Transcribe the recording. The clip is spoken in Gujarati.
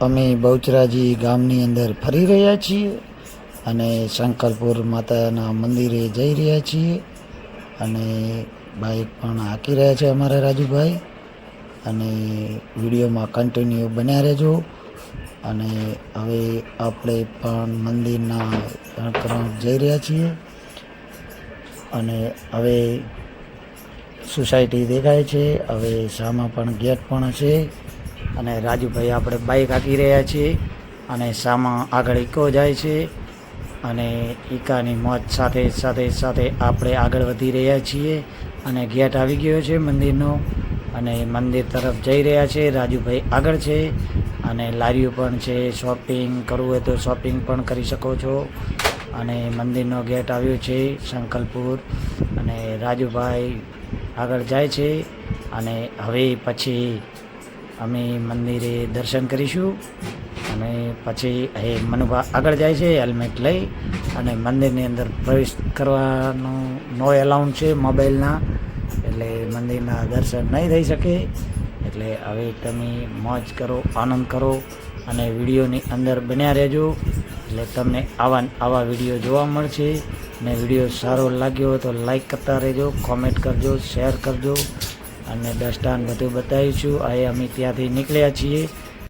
અમે બહુચરાજી ગામની અંદર ફરી રહ્યા છીએ અને શંકરપુર માતાના મંદિરે જઈ રહ્યા છીએ. અને બાઇક પણ હાંકી રહ્યા છે અમારા રાજુભાઈ. અને વિડીયોમાં કન્ટિન્યુ બન્યા રહેજો. અને હવે આપણે પણ મંદિરના તરફ જઈ રહ્યા છીએ. અને હવે સોસાયટી દેખાય છે. હવે સામા પણ ગેટ પણ છે અને રાજુભાઈ આપણે બાઇક હાંકી રહ્યા છીએ અને સામા આગળ ઇકો જાય છે અને ઈકાની મોત સાથે સાથે સાથે આપણે આગળ વધી રહ્યા છીએ અને ગેટ આવી ગયો છે મંદિરનો અને મંદિર તરફ જઈ રહ્યા છે. રાજુભાઈ આગળ છે અને લારીઓ પણ છે. શોપિંગ કરવું હોય તો શોપિંગ પણ કરી શકો છો. અને મંદિરનો ગેટ આવ્યો છે શંકલપુર અને રાજુભાઈ આગળ જાય છે અને હવે પછી અમે મંદિરે દર્શન કરીશું અને પછી એ મનુભા આગળ જાય છે, હેલ્મેટ લઈ અને મંદિરની અંદર પ્રવેશ કરવાનું નો એલાઉન્ડ છે મોબાઈલના. એટલે મંદિરના દર્શન નહીં થઈ શકે. એટલે હવે તમે મોજ કરો, આનંદ કરો અને વિડીયોની અંદર બન્યા રહેજો. એટલે તમને આવા આવા વીડિયો જોવા મળશે. અને વીડિયો સારો લાગ્યો તો લાઈક કરતા રહેજો કોમેન્ટ કરજો શેર કરજો. અને દસ્તાન બધું બતાવીશું. આ અમે ત્યાંથી નીકળ્યા છીએ.